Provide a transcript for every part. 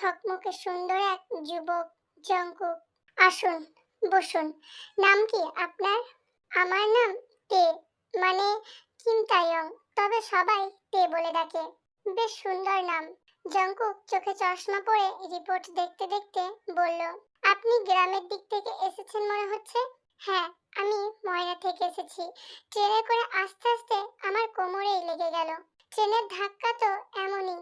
ঝকমকে সুন্দর এক যুবক, জঙ্কুক। আসুন, বসুন। নাম কি আপনার? আমার নাম তে মানে কিম তবে সবাই তে বলে ডাকে। বেশ সুন্দর নাম। জঙ্কুক চোখে চশমা পরে রিপোর্ট দেখতে দেখতে বলল, আপনি গ্রামের দিক থেকে এসেছেন মনে হচ্ছে? হ্যাঁ আমি ময়না থেকে এসেছি। ট্রেনে করে আস্তে আস্তে আমার কোমরেই লেগে গেল। ট্রেনের ধাক্কা তো এমনই।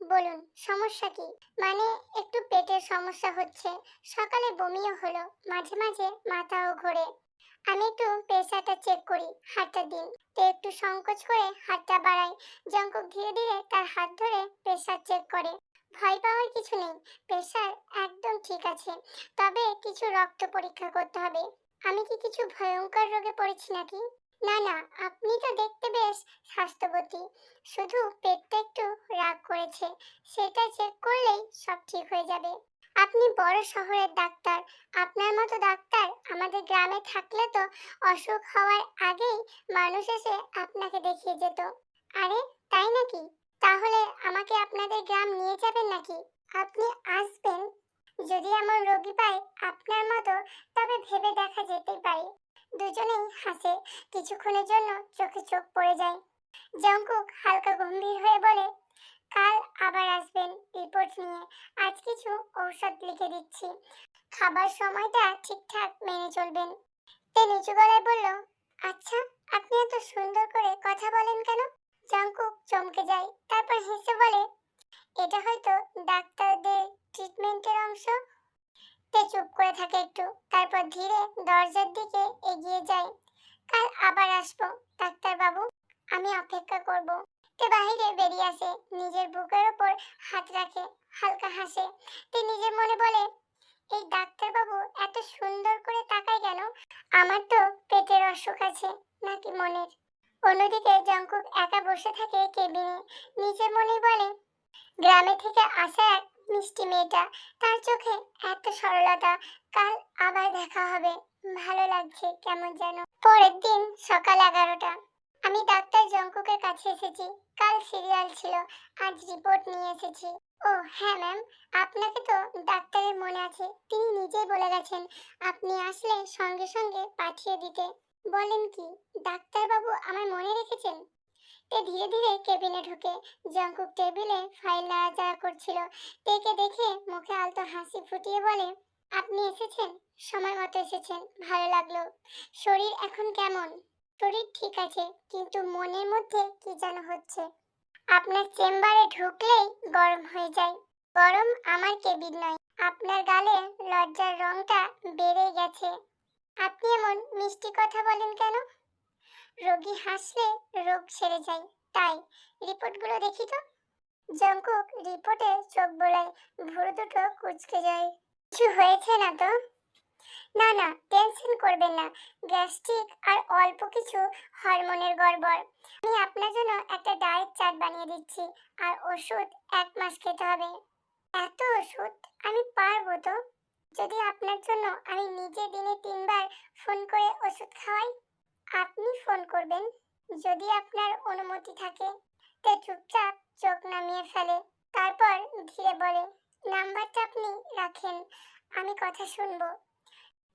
বলুন, সমস্যা কি? মানে একটু পেটের সমস্যা হচ্ছে। সকালে বমিও হলো, মাঝে মাঝে মাথাও ঘোরে। আমি একটু প্রেশারটা চেক করি হাতটা দিন তো একটু সংকোচ করে হাতটা বাড়াই। জঙ্কুক ধীরে ধীরে তার হাত ধরে প্রেশার চেক করে। ভয় পাওয়ার কিছু নেই প্রেশার একদম ঠিক আছে। তবে কিছু রক্ত পরীক্ষা করতে হবে। আমি কি কিছু ভয়ঙ্কর রোগে পড়েছি নাকি? না না, আপনি তো দেখতে বেশ স্বাস্থ্যবতী। শুধু পেটটা একটু রাগ করেছে, সেটা চেক করলেই সব ঠিক হয়ে যাবে। আপনি বড় শহরের ডাক্তার, আপনার মতো ডাক্তার আমাদের গ্রামে থাকলে তো অসুখ হওয়ার আগেই মানুষ এসে আপনাকে দেখিয়ে যেত। আরে, তাই নাকি? তাহলে আমাকে আপনাদের গ্রাম নিয়ে যাবেন নাকি? আপনি আসবেন। যদি এমন রোগী পাই আপনার মতো, তবে ভেবে দেখা যেতেই পারে। দুজনেই হাসে। কিছুক্ষণের জন্য চোখে চোখ পড়ে যায়। জঙ্কুক হালকা গম্ভীর হয়ে বলে, কাল আবার আসবেন রিপোর্ট নিয়ে। আজ কিছু ঔষধ লিখে দিচ্ছি। খাবার সময়টা ঠিকঠাক মেনে চলবেন। তে নিচু গলায় বলল আচ্ছা আপনি এত সুন্দর করে কথা বলেন কেন? জঙ্কুক চমকে যায়, তারপর হেসে বলে, এটা হয়তো ডাক্তারদের ট্রিটমেন্টের অংশ। তে চুপ করে থাকে একটু। তারপর ধীরে দরজার দিকে এগিয়ে যায়। কাল আবার আসব ডাক্তার বাবু আমি অপেক্ষা করব। তে বাহিরে বেরিয়ে আসে, নিজের বুকের ওপর হাত রাখে, হালকা হাসে। তে নিজের মনে বলে, এই ডাক্তার বাবু এত সুন্দর করে তাকায় কেন? আমার তো পেটের অসুখ আছে নাকি মনের? অন্যদিকে জঙ্কুক একা বসে থাকে কেবিনে। নিজের মনে বলে, গ্রামে থেকে আসা এক মিষ্টি মেয়েটা। তার চোখে এত সরলতা, কাল আবার দেখা হবে। ভালো লাগছে কেমন যেন। পরের দিন সকাল এগারোটা। আমি ডাক্তার জঙ্কুকের কাছে এসেছি। কাল সিরিয়াল ছিল। আজ রিপোর্ট নিয়ে এসেছি। ও হ্যাঁ ম্যাম। আপনাকে তো ডাক্তারের মনে আছে। তিনি নিজেই বলে গেছেন, আপনি আসলে সঙ্গে সঙ্গে পাঠিয়ে দিতে। বলেন কি, ডাক্তারবাবু আমার মনে রেখেছেন? তে ধীরে ধীরে কেবিনে ঢুকে জঙ্কুক টেবিলে ফাইল নাড়াচাড়া করছিল। তেকে দেখে মুখে আলতো হাসি ফুটিয়ে বলে, আপনি এসেছেন? সময় মতো এসেছেন, ভালো লাগল। শরীর এখন কেমন? শরীর ঠিক আছে, কিন্তু মনের মধ্যে কি যেন হচ্ছে। আপনার চেম্বারে ঢুকলেই গরম হয়ে যায়। গরম আমার কেবিন নয়, আপনার গালে লজ্জার রংটা বেড়ে গেছে। আপনি এমন মিষ্টি কথা বলেন কেন? রোগী হাসলে রোগ সেরে যায়, তাই রিপোর্টগুলো দেখি তো। জঙ্কুক রিপোর্টে চোখ বোলায়, ভুরু দুটো কুচকে যায়। কিছু হয়েছে না তো? না না, টেনশন করবেন না, গ্যাস্ট্রিক আর অল্প কিছু হরমোনের গড়বড়। আমি আপনার জন্য একটা ডায়েট চার্ট বানিয়ে দিচ্ছি, আর ওষুধ এক মাস খেতে হবে। এত ওষুধ? আমি পারব তো? যদি আপনার জন্য আমি নিজে দিনে তিনবার ফোন করে ওষুধ খাওয়াই আপনি ফোন করবেন। যদি আপনার অনুমতি থাকে, তে চুপচাপ চোখ নামিয়ে ফেলে। তারপর ধীরে বলে, নাম্বারটা আপনি রাখেন, আমি কথা শুনব।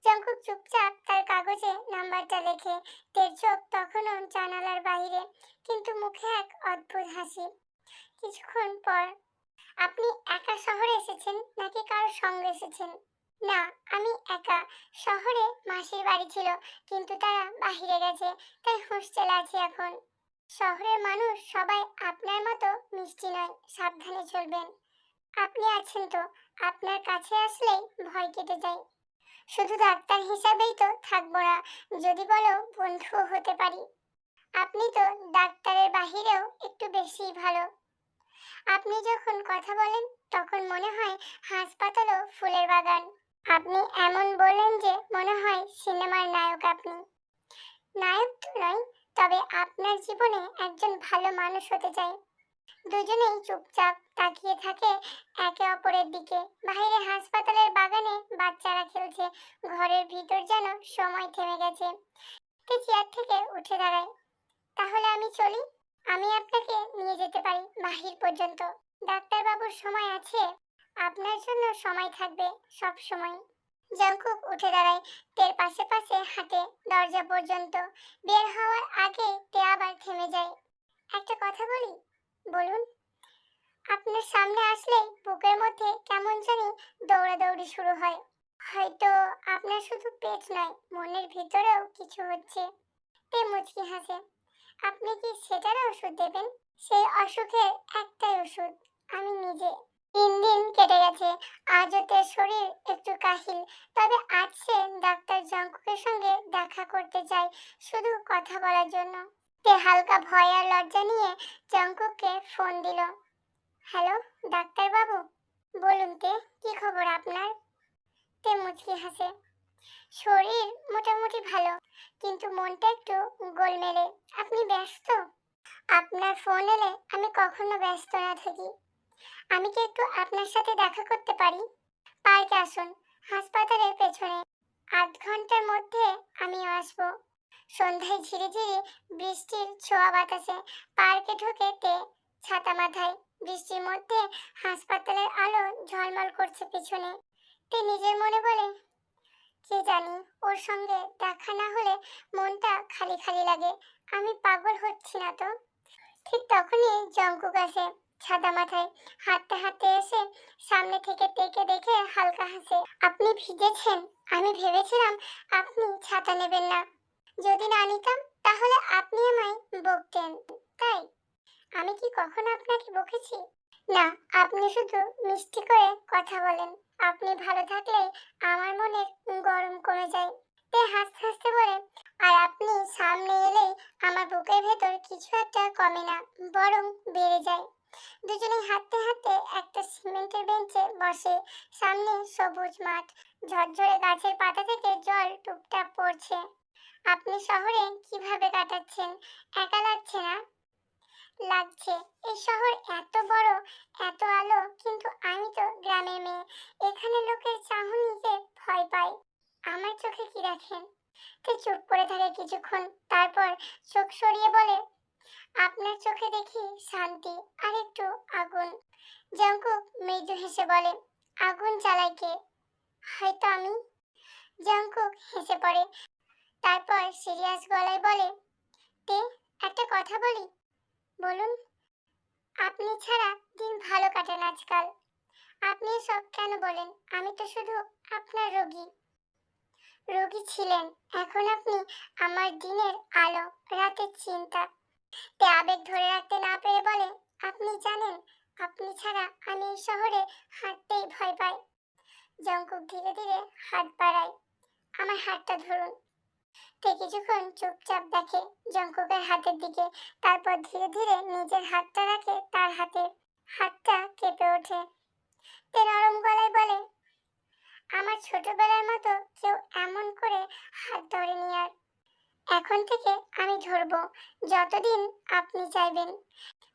জঙ্কুক চুপচাপ তার কাগজে নাম্বারটা লেখে। তের চোখ তখনও জানালার বাইরে, কিন্তু মুখে এক অদ্ভুত হাসি। কিছুক্ষণ পর, আপনি একা শহরে এসেছেন নাকি কারোর সঙ্গে এসেছেন? না, আমি একা। শহরে মাসির বাড়ি ছিল, কিন্তু তারা বাহিরে গেছে, তাই হোস্টেলে আছি এখন। শহরের মানুষ সবাই আপনার মতো মিষ্টি নয়, সাবধানে চলবেন। আপনি আছেন তো, আপনার কাছে আসলেই ভয় কেটে যায়। শুধু ডাক্তার হিসাবেই তো থাকব না, যদি বলো বন্ধুও হতে পারি। আপনি তো ডাক্তারের বাহিরেও একটু বেশি ভালো। আপনি যখন কথা বলেন, তখন মনে হয় হাসপাতালও ফুলের বাগান। আপনি এমন বলেন যে মনে হয় সিনেমার নায়ক আপনি। নায়ক তো নয়, তবে আপনার জীবনে একজন ভালো মানুষ হতে চাই। দুজনেই চুপচাপ তাকিয়ে থাকে একে অপরের দিকে। বাইরে হাসপাতালের বাগানে বাচ্চারা খেলছে, ঘরের ভিতর যেন সময় থেমে গেছে। চেয়ার থেকে উঠে দাঁড়ায়। তাহলে আমি চলি? আমি আপনাকে নিয়ে যেতে পারি বাহির পর্যন্ত। ডাক্তারবাবুর সময় আছে? আপনার জন্য সময় থাকবে সব সময়। জাংকুক উঠে দাঁড়ায়, তের পাশে পাশে হাঁটে দরজা পর্যন্ত। বের হওয়ার আগে তে আবার থেমে যায়। একটা কথা বলি? বলুন। আপনার সামনে আসলে বুকের মধ্যে কেমন জানি দৌড়াদৌড়ি শুরু হয়। হয়তো আপনার শুধু পেট নয়, মনের ভিতরেও কিছু হচ্ছে। তে মুচকি হাসে। আপনি কি সেটারও ওষুধ দেবেন? সেই অসুখের একটাই ওষুধ, আমি নিজে। তিন দিন কেটে গেছে। আজ ওতে শরীর একটু কাহিল। তবে আজ সে ডাক্তার জঙ্কুকের সঙ্গে দেখা করতে চায় শুধু কথা বলার জন্য। তে হালকা ভয় আর লজ্জা নিয়ে জঙ্কুককে ফোন দিল। হ্যালো ডাক্তার বাবু বলুন তে, কি খবর আপনার? তে মুচকি হাসে। শরীর মোটামুটি ভালো, কিন্তু মনটা একটু গোলমেলে। আপনি ব্যস্ত? আপনার ফোন এলে আমি কখনো ব্যস্ত না থাকি। আমি কি একটু আপনার সাথে দেখা করতে পারি? পার্কে আসুন, হাসপাতালের পেছনে। আধ ঘণ্টার মধ্যে আমিও আসব। সন্ধ্যায় ঝিরে ঝিরে বৃষ্টির ছোঁয়া বাতাসে পার্কে ঢুকে তে ছাতা মাথায় বৃষ্টির মধ্যে হাসপাতালের আলো ঝলমল করছে পিছনে। তে নিজের মনে বলে, কে জানি, ওর সঙ্গে দেখা না হলে মনটা খালি খালি লাগে। আমি পাগল হচ্ছি না তো? ঠিক তখনই জঙ্কুক আসে। ছাদা মাথায় হাঁটতে হাঁটতে এসে সামনে থেকে তেকে দেখে হালকা হাসে। আপনি ভিজেছেন? আমি ভেবেছিলাম আপনি ছাতা নেবেন না। যদি না নিতাম, তাহলে আপনি আমায় বকতেন, তাই? আমি কি কখনো আপনাকে বকেছি? না, আপনি শুধু মিষ্টি করে কথা বলেন। আপনি ভালো থাকলে আমার মনের গরম কমে যায়। তে হাসতে হাসতে বলে, আর আপনি সামনে এলেই আমার বুকের ভেতর কিছু একটা কমে না, বরং বেড়ে যায়। দুজনে হাঁটতে হাঁটতে একটা সিমেন্টের বেঞ্চে বসে। সামনে সবুজ মাঠ, ঝরঝরে গাছের পাতা থেকে জল টুপটাপ পড়ছে। আপনি শহরে কীভাবে কাটাচ্ছেন? একা লাগছে না? লাগছে। এই শহর এত বড়, এত আলো, কিন্তু আমি তো গ্রামের মেয়ে। এখানে লোকের চাহনিতে ভয় পাই। আমার চোখে কি রাখেন তে চুপ করে থাকে কিছুক্ষণ, তারপর চোখ সরিয়ে বলে আপনার চোখে দেখি শান্তি আর একটু আগুন। জঙ্কুক মৃদু হেসে বলে, আগুন জ্বালায় কে? হয়তো আমি। জঙ্কুক হেসে পড়ে। তারপর সিরিয়াস গলায় বলে, তে, একটা কথা বলি? বলুন, আপনি ছাড়া দিন ভালো কাটে না আজকাল। আপনি সব কেন বলেন? আমি তো শুধু আপনার রোগী। রোগী ছিলেন। এখন আপনি আমার দিনের আলো, রাতের চিন্তা তে আবেগ ধরে রাখতে না পেরে বলে, আপনি জানেন, আপনি ছাড়া আমি এই শহরে হাঁটতেই ভয় পাই। জঙ্কুক ধীরে ধীরে হাত বাড়ায়, আমার হাতটা ধরুন। তে কিছুক্ষণ চুপচাপ দেখে জঙ্কুকের হাতের দিকে, তারপর ধীরে ধীরে নিজের হাতটা রাখে তার হাতে হাতটা কেঁপে ওঠে। তে নরম গলায় বলে, আমার ছোটবেলার মতো কেউ এমন করে হাত ধরে নিয়ে আর। এখন থেকে আমি ধরবো, যতদিন আপনি চাইবেন।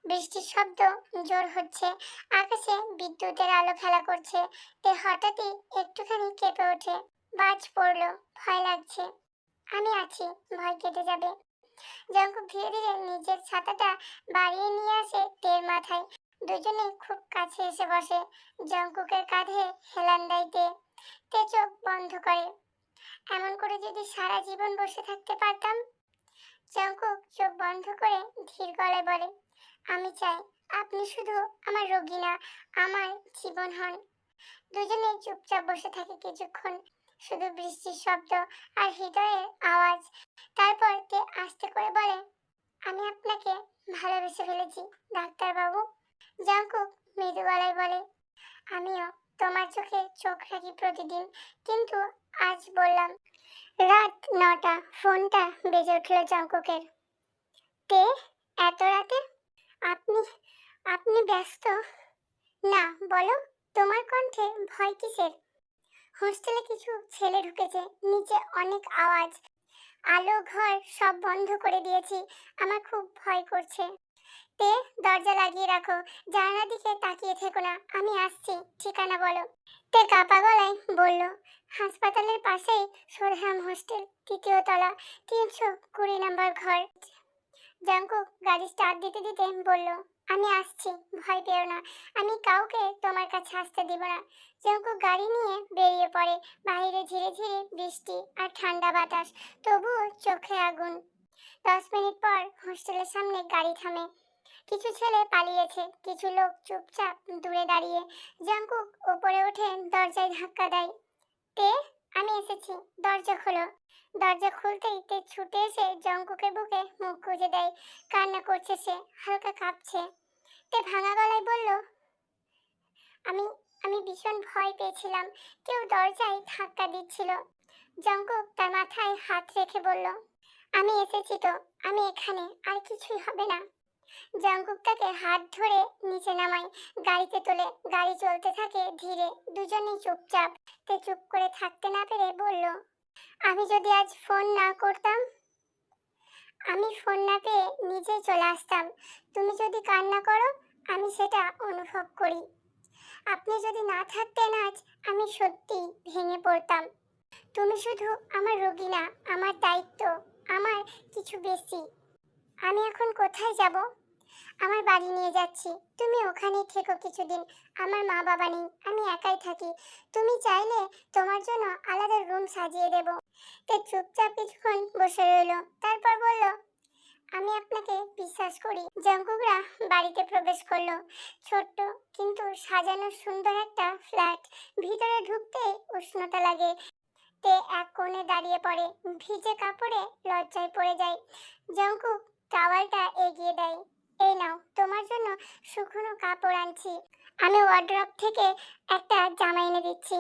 বৃষ্টির শব্দ জোর হচ্ছে, আকাশে বিদ্যুতের আলো খেলা করছে, তে হঠাৎই একটুখানি কেঁপে ওঠে। বাজ পড়ল, ভয় লাগছে। আমি আছি, ভয় কেটে যাবে। জঙ্কুক ধীরে ধীরে নিজের ছাতাটা বাড়িয়ে নিয়ে আসে তের মাথায়। দুজনে খুব কাছে এসে বসে, জঙ্কুকের কাঁধে হেলান দেয় তে চোখ বন্ধ করে। এমন করে যদি সারা জীবন বসে থাকতে পারতাম? জঙ্কুক চোখ বন্ধ করে ধীর গলায় বলে, আমি চাই আপনি শুধু আমার রোগী না, আমার জীবন হন। দুজনে চুপচাপ বসে থাকে কিছুক্ষণ। শুধু বৃষ্টির শব্দ আর হৃদয়ের আওয়াজ। তারপর তে আস্তে করে বলে, আমি আপনাকে ভালোবেসে ফেলেছি, ডাক্তারবাবু। জাঙ্কুক মৃদু গলায় বলে, আমিও তোমার চোখে চোখ রাখি প্রতিদিন, কিন্তু আজ বললাম, রাত নটা, ফোনটা বেজে উঠল জাঙ্কুকের। তে, এত রাতে? আপনি আপনি ব্যস্ত? না, বলো, তোমার কণ্ঠে ভয় কিসের? হোস্টেলে কিছু ছেলে ঢুকেছে, নিচে অনেক আওয়াজ। আলো ঘর সব বন্ধ করে দিয়েছি, আমার খুব ভয় করছে। তে, দরজা লাগিয়ে রাখো, জানালার দিকে তাকিয়ে থেকো না, আমি আসছি, ঠিকানা বলো। তে কাপা গলায় বলল, হাসপাতালের পাশেই সোরহাম হোস্টেল, তৃতীয় তলা, তিনশো কুড়ি নম্বর ঘর। জাঙ্কু গাড়ি স্টার্ট দিতে দিতে বলল, আমি আসছি, ভয় পেও না, আমি কাউকে তোমার কাছে আসতে দিব না। জাঙ্কু গাড়ি নিয়ে বেরিয়ে পড়ে বাইরে ধীরে ধীরে বৃষ্টি আর ঠান্ডা বাতাস, তবুও চোখে আগুন। দশ মিনিট পর হোস্টেলের সামনে গাড়ি থামে। কিছু ছেলে পালিয়েছে, কিছু লোক চুপচাপ দূরে দাঁড়িয়ে জাঙ্কুক ওপরে উঠে দরজায় ধাক্কা দেয়। তে, আমি এসেছি, দরজা খোলো। দরজা খুলতেই তে ছুটে এসে জঙ্কুকের বুকে মুখ গুজে দেয়। কান্না করছে সে, হালকা কাঁপছে। তে ভাঙা গলায় বলল, আমি আমি ভীষণ ভয় পেয়েছিলাম, কেউ দরজায় ধাক্কা দিচ্ছিল। জঙ্কুক তার মাথায় হাত রেখে বলল, আমি এসেছি তো, আমি এখানে, আর কিছুই হবে না। জঙ্কুক তাকে হাত ধরে নিচে নামায়। গাড়িতে তোলে, গাড়ি চলতে থাকে ধীরে। দুজনেই চুপচাপ। তে চুপ করে থাকতে না পেরে বলল, আমি যদি আজ ফোন না করতাম? আমি ফোন না পেয়ে নিজে চলে আসতাম। তুমি যদি কান্না করো, আমি সেটা অনুভব করি। আপনি যদি না থাকতেন আজ, আমি সত্যি ভেঙে পড়তাম। তুমি শুধু আমার রোগী না, আমার দায়িত্ব, আমার কিছু বেশি। আমি এখন কোথায় যাব? আমার বাড়ি নিয়ে যাচ্ছি। তুমি ওখানেই থেকো কিছুদিন। আমার মা বাবা নেই, আমি একাই থাকি। তুমি চাইলে তোমার জন্য আলাদা রুম সাজিয়ে দেব। তে চুপচাপ কিছুক্ষণ বসে রইল, তারপর বলল, আমি আপনাকে বিশ্বাস করি। জঙ্কুকরা বাড়িতে প্রবেশ করল। ছোট্ট কিন্তু সাজানো সুন্দর একটা ফ্ল্যাট। ভিতরে ঢুকতে উষ্ণতা লাগে। তে এক কোণে দাঁড়িয়ে পড়ে, ভিজে কাপড়ে লজ্জায় পড়ে যায়। জঙ্কুক টাওয়ালটা এগিয়ে দেয়। এই নাও, তোমার জন্য শুকনো কাপড় আনছি। আমি ওয়ার্ড্রপ থেকে একটা জামা এনে দিচ্ছি।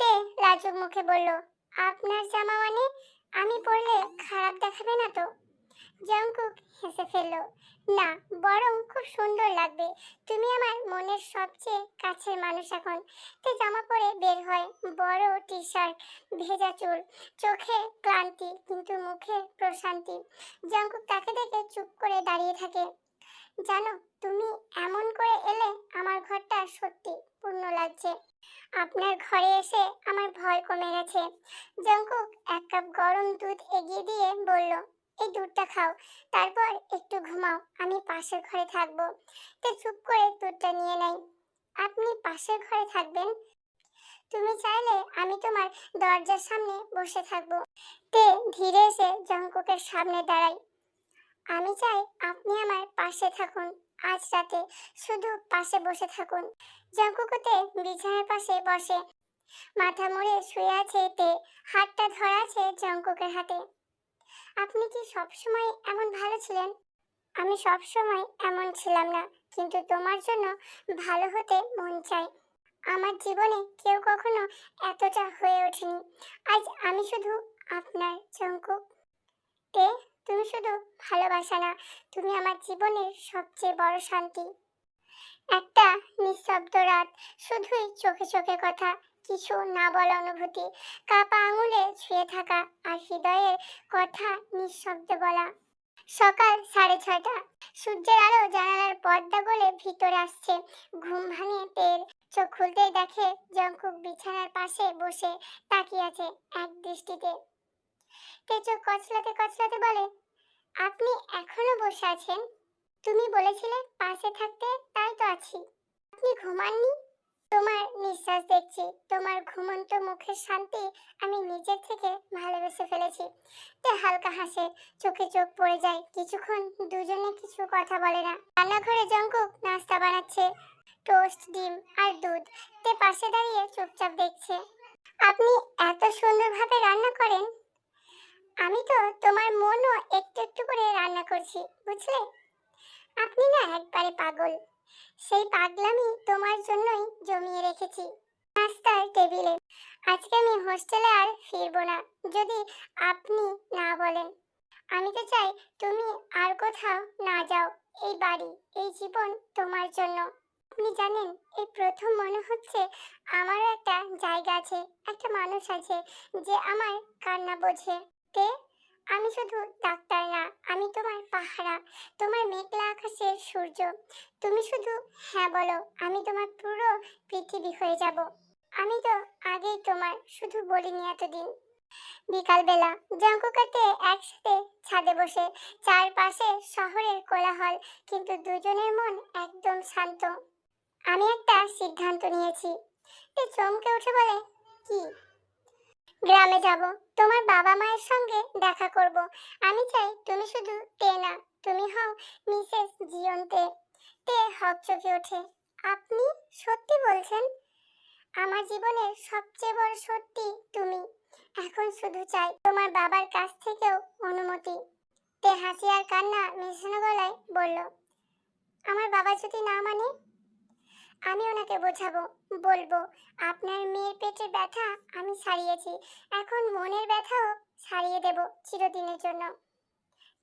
তে লাজুক মুখে বলল, আপনার জামা মানে? আমি পরলে খারাপ দেখাবে না তো? জঙ্কুক হেসে ফেলল। না, বরং খুব সুন্দর লাগবে। তুমি আমার মনের সবচেয়ে কাছের মানুষ এখন। তে জামা পরে বের হয় বড় টি শার্ট ভেজা চুল, চোখে ক্লান্তি কিন্তু মুখে প্রশান্তি। জঙ্কুক তাকে দেখে চুপ করে দাঁড়িয়ে থাকে। জানো, তুমি এমন করে এলে আমার ঘরটা সত্যি পূর্ণ লাগছে। আপনার ঘরে এসে আমার ভয় কমে গেছে। জঙ্কুক এক কাপ গরম দুধ এগিয়ে দিয়ে বলল এই দুধটা খাও। তারপর একটু ঘুমাও, আমি পাশের ঘরে থাকব। তে চুপ করে দুধটা নিয়ে নেই। আপনি পাশের ঘরে থাকবেন? তুমি চাইলে আমি তোমার দরজার সামনে বসে থাকব। তে ধীরে এসে জঙ্কুকের সামনে দাঁড়াই আমি চাই আপনি আমার পাশে থাকুন। আজ রাতে শুধু পাশে বসে থাকুন। জঙ্কুকুতে বিছানার পাশে বসে। মাথা মুড়ে শুয়ে আছে তে। হাতটা ধরা আছে জঙ্কুকের হাতে। আপনি কি সবসময় এমন ভালো ছিলেন? আমি সবসময় এমন ছিলাম না, কিন্তু তোমার জন্য ভালো হতে মন চাই। আমার জীবনে কেউ কখনো এতটা হয়ে ওঠেনি। আজ আমি শুধু আপনার জঙ্কুক তে তুমি শুধু ভালোবাসা না, তুমি আমার জীবনের সবচেয়ে বড় শান্তি। একটা নিঃশব্দ রাত, শুধুই চোখে চোখে কথা কিছু না বলা অনুভূতি। কাপা আঙুলে ছুঁয়ে থাকা আর হৃদয়ের কথা নিঃশব্দে বলা। সকাল সাড়ে ছয়টা। সূর্যের আলো জানালার পর্দা গলে ভিতরে আসছে। ঘুম ভাঙে তেল। চোখ খুলতেই দেখে জঙ্কুক বিছানার পাশে বসে তাকিয়ে আছে এক দৃষ্টিতে। তে চোখ কচলাতে কচলাতে বলে, আপনি এখনও বসে আছেন? তুমি বলেছিলে পাশে থাকতে তাই তো আছি। আপনি ঘুমাননি? তোমার নিঃশ্বাস দেখছি, তোমার ঘুমন্ত মুখের শান্তি আমি নিজের থেকে ভালোবেসে ফেলেছি। তে হালকা হাসে, চোখে চোখ পড়ে যায়, কিছুক্ষণ দুজনে কিছু কথা বলে না। রান্নাঘরে জঙ্কুক নাস্তা বানাচ্ছে, টোস্ট, ডিম আর দুধ। তে পাশে দাঁড়িয়ে চুপচাপ দেখছে। আপনি এত সুন্দরভাবে রান্না করেন। আমি তো তোমার মনও একটু একটু করে রান্না করছি, বুঝলে? আপনি না একবারে পাগল। সেই পাগলামি তোমার জন্যই জমিয়ে রেখেছি। নাস্তার টেবিলে। আজকে আমি হোস্টেলে আর ফিরবো না, যদি আপনি না বলেন। আমি তো চাই তুমি আর কোথাও না যাও, এই বাড়ি, এই জীবন তোমার জন্য। আপনি জানেন, এই প্রথম মনে হচ্ছে আমারও একটা জায়গা আছে, একটা মানুষ আছে, যে আমার কান্না বোঝে। আমি শুধু ডাক্তার না, আমি তোমার পাহারা, তোমার মেঘলা আকাশের সূর্য। তুমি শুধু হ্যাঁ বলো, আমি তোমার পুরো পৃথিবী হয়ে যাব। আমি তো আগেই তোমার শুধু বলিনি এতদিন। বিকালবেলা জঙ্কুকাতে একসাথে ছাদে বসে, চারপাশে শহরের কোলাহল, কিন্তু দুজনের মন একদম শান্ত। আমি একটা সিদ্ধান্ত নিয়েছি। চমকে উঠে বলে, কি? গ্রামে যাব। তোমার বাবা মায়ের সঙ্গে দেখা করব। আমি চাই তুমি শুধু তে না, তুমি হও মিসেস জিয়ন্তে। তে হক চোখে ওঠে। আপনি সত্যি বলছেন? আমার জীবনের সবচেয়ে বড় সত্যি তুমি। এখন শুধু চাই তোমার বাবার কাছ থেকেও অনুমতি। তে হাসি আর কান্না মেশানো গলায় বলল, আমার বাবা যদি না মানে আমি ওনাকে বোঝাবো, বলব, আপনার মেয়ের পেটের ব্যথা, আমি সারিয়েছি। এখন মনের ব্যথাও সারিয়ে দেব চিরদিনের জন্য।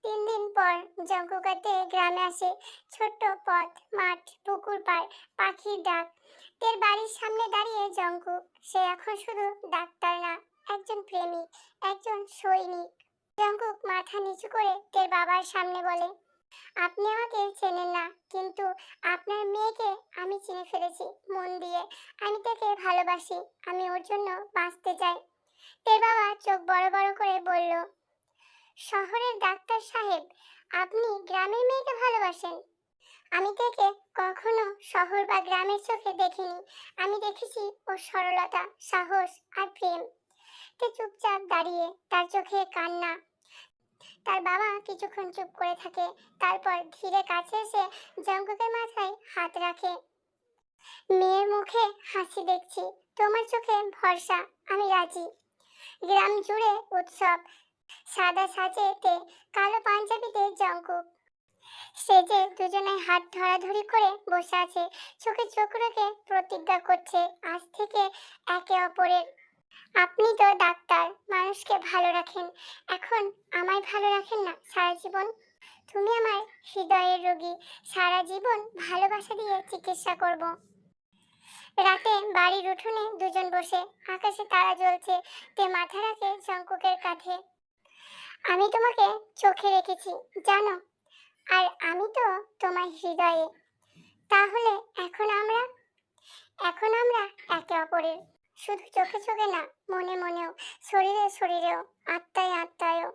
তিন দিন পর জঙ্কুকাতে গ্রামে আসে ছোট্ট পথ, মাঠ, পুকুর পাড়, পাখির ডাক। তের বাড়ির সামনে দাঁড়িয়ে জঙ্কুক সে এখন শুধু ডাক্তার না, একজন প্রেমিক, একজন সৈনিক। জঙ্কুক মাথা নিচু করে তের বাবার সামনে বলে আপনি আমাকে চেনেন না, কিন্তু আপনার মেয়েকে আমি চিনে ফেলেছি মন দিয়ে। আমি তাকে ভালোবাসি, আমি ওর জন্য বাঁচতে চাই। তের বাবা চোখ বড় বড় করে বলল, শহরের ডাক্তার সাহেব, আপনি গ্রামের মেয়েকে ভালোবাসেন? আমি তাকে কখনো শহর বা গ্রামের চোখে দেখিনি। আমি দেখেছি ওর সরলতা, সাহস আর প্রেম তে চুপচাপ দাঁড়িয়ে তার চোখে কান্না তার বাবা কিছুক্ষণ চুপ করে থাকে। তারপর ধীরে কাছে এসে জঙ্কুকের মাথায় হাত রাখে। মেয়ের মুখে হাসি দেখছি। তোমার চোখে ভরসা, আমি রাজি। গ্রাম জুড়ে উৎসব। সাদা সাজেতে কালো পাঞ্জাবিতে জঙ্কুক সেজে দুজনে হাত ধরাধরি করে বসে আছে। চোখে চোখ রেখে প্রতিজ্ঞা করছে, আজ থেকে একে অপরের আপনি তো ডাক্তার, মানুষকে ভালো রাখেন। এখন আমায় ভালো রাখেন না সারা জীবন? তুমি আমার হৃদয়ের রোগী, সারা জীবন ভালোবাসা দিয়ে চিকিৎসা করব। রাতে বাড়ির উঠোনে দুজন বসে, আকাশে তারা জ্বলছে, তে মাথা রাখে শঙ্কুকের কাঁধে। আমি তোমাকে চোখে রেখেছি, জানো? আর আমি তো তোমার হৃদয়ে। তাহলে এখন আমরা? এখন আমরা একে অপরের শুধু চোখে চোখে না, মনে মনেও, শরীরে শরীরেও, আত্মায় আত্মায়ও।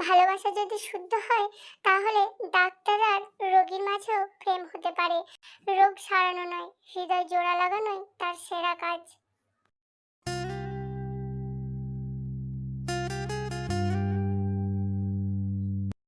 ভালোবাসা যদি শুদ্ধ হয়, তাহলে ডাক্তার আর রোগীর মাঝেও প্রেম হতে পারে। রোগ সারানো নয়, হৃদয় জোড়া লাগানোই তার সেরা কাজ।